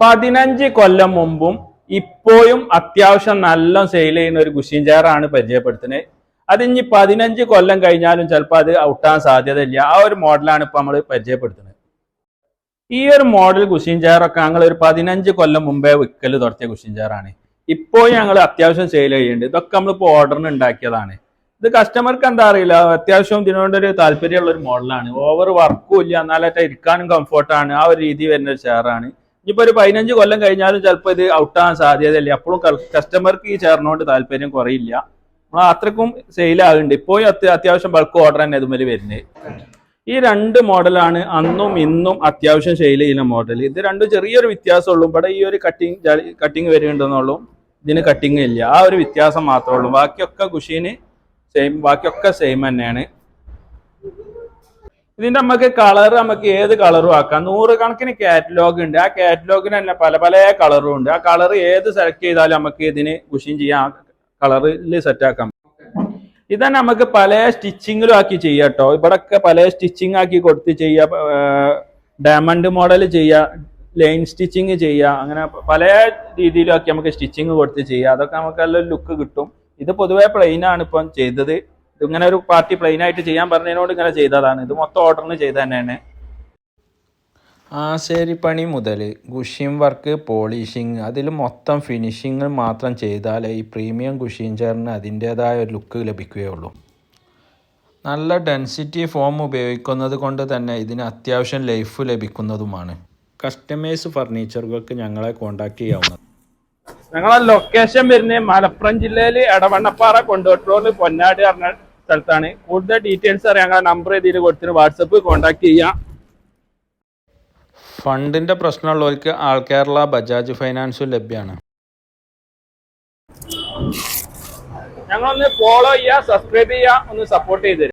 പതിനഞ്ച് കൊല്ലം മുമ്പും ഇപ്പോഴും അത്യാവശ്യം നല്ല സെയിൽ ചെയ്യുന്ന ഒരു കുശീൻ ചെയറാണ് പരിചയപ്പെടുത്തുന്നത്. അത് ഇനി പതിനഞ്ച് കൊല്ലം കഴിഞ്ഞാലും ചിലപ്പോൾ അത് ഔട്ടാൻ സാധ്യതയില്ല. ആ ഒരു മോഡലാണ് ഇപ്പൊ നമ്മൾ പരിചയപ്പെടുത്തുന്നത്. ഈ ഒരു മോഡൽ കുശീൻ ചെയറൊക്കെ ഞങ്ങൾ ഒരു പതിനഞ്ച് കൊല്ലം മുമ്പേ വിൽക്കൽ തുടങ്ങിയ കുശീൻ ചെയറാണ് ഇപ്പോൾ ഞങ്ങൾ അത്യാവശ്യം സെയിൽ ചെയ്യുന്നുണ്ട്. ഇതൊക്കെ നമ്മളിപ്പോൾ ഓർഡറിന് ഉണ്ടാക്കിയതാണ്. ഇത് കസ്റ്റമർക്ക് എന്താ അറിയില്ല. അത്യാവശ്യം ഇതിനോടൊരു താല്പര്യമുള്ള ഒരു മോഡലാണ് ഓവർ വർക്കും ഇല്ല. എന്നാലൊക്കെ ഇരിക്കാനും കംഫോർട്ടാണ് ആ ഒരു രീതി വരുന്ന ഒരു ചെയറാണ് ഇനിയിപ്പോ ഒരു പതിനഞ്ച് കൊല്ലം കഴിഞ്ഞാലും ചിലപ്പോൾ ഇത് ഔട്ടാകാൻ സാധ്യതയില്ല. അപ്പോഴും കസ്റ്റമർക്ക് ഈ ചേർന്നുകൊണ്ട് താല്പര്യം കുറയില്ല. നമ്മൾ അത്രക്കും സെയിൽ ആകുന്നുണ്ട് ഇപ്പോഴും അത്യാവശ്യം ബൾക്ക് ഓർഡർ തന്നെ ഇതുമാതിരി വരുന്നത്. ഈ രണ്ട് മോഡലാണ് അന്നും ഇന്നും അത്യാവശ്യം സെയിൽ ചെയ്യുന്ന മോഡൽ ഇത് രണ്ടും ചെറിയൊരു വ്യത്യാസമുള്ളൂ. ഇവിടെ ഈ ഒരു കട്ടിങ് കട്ടിങ് വരുന്നുണ്ടെന്നുള്ളൂ. ഇതിന് കട്ടിങ് ഇല്ല. ആ ഒരു വ്യത്യാസം മാത്രമേ ഉള്ളൂ. ബാക്കിയൊക്കെ കുഷീന് സെയിം ബാക്കിയൊക്കെ സെയിം തന്നെയാണ്. ഇതിന്റെ നമുക്ക് കളർ നമുക്ക് ഏത് കളറും ആക്കാം. നൂറ് കണക്കിന് കാറ്റലോഗ് ഉണ്ട്. ആ കാറ്റലോഗിന് തന്നെ പല പല കളറും ഉണ്ട്. ആ കളർ ഏത് സെലക്ട് ചെയ്താലും നമുക്ക് ഇതിന് കുഷിൻ ചെയ്യാം. കളറിൽ സെറ്റ് ആക്കാം. ഇതന്നെ നമുക്ക് പല സ്റ്റിച്ചിങ്ങിലും ആക്കി ചെയ്യാം കേട്ടോ ഇവിടൊക്കെ പല സ്റ്റിച്ചിങ് ആക്കി കൊടുത്ത് ചെയ്യാം. ഡയമണ്ട് മോഡൽ ചെയ്യാം. ലൈൻ സ്റ്റിച്ചിങ് ചെയ്യാം. അങ്ങനെ പല രീതിയിലും ആക്കി നമുക്ക് സ്റ്റിച്ചിങ് കൊടുത്ത് ചെയ്യാം. അതൊക്കെ നമുക്ക് നല്ലൊരു ലുക്ക് കിട്ടും. ഇത് പൊതുവേ പ്ലെയിൻ ആണ് ഇപ്പം ചെയ്തത്. ഇതിങ്ങനെ ഒരു പാർട്ടി പ്ലെയിൻ ആയിട്ട് ചെയ്യാൻ പറഞ്ഞതിനോട് ഇങ്ങനെ ചെയ്തതാണ്. ഇത് മൊത്തം ഓർഡറിന് ചെയ്ത തന്നെയാണ്. പണി മുതൽ കുഷ്യൻ വർക്ക് പോളിഷിങ് അതിൽ മൊത്തം ഫിനിഷിങ് മാത്രം ചെയ്താലേ ഈ പ്രീമിയം കുഷ്യൻ ചെയറിന് അതിന്റേതായ ഒരു ലുക്ക് ലഭിക്കുകയുള്ളൂ. നല്ല ഡെൻസിറ്റി ഫോം ഉപയോഗിക്കുന്നത് കൊണ്ട് തന്നെ ഇതിന് അത്യാവശ്യം ലൈഫ് ലഭിക്കുന്നതുമാണ്. കസ്റ്റമേഴ്സ് ഫർണിച്ചറുകൾക്ക് ഞങ്ങളെ കോൺടാക്റ്റ് ചെയ്യാവുന്നത് ഞങ്ങളെ ലൊക്കേഷൻ വരുന്നത് മലപ്പുറം ജില്ലയിൽ എടവണ്ണപ്പാറ കൊണ്ടോട്ടൂർ പൊന്നാട് പറഞ്ഞ സ്ഥലത്താണ്. കൂടുതൽ ഡീറ്റെയിൽസ് അറിയാൻ നമ്പർ ഇതിൽ കൊടുത്തിന് വാട്സപ്പ് കോൺടാക്ട് ചെയ്യാം. ഫണ്ടിന്റെ പ്രശ്നമുള്ളവർക്ക് ആൾ കേരള ബജാജ് ഫൈനാൻസും ലഭ്യമാണ് ഞങ്ങളൊന്ന് ഫോളോ ചെയ്യുക സബ്സ്ക്രൈബ് ചെയ്യുക ഒന്ന് സപ്പോർട്ട് ചെയ്ത്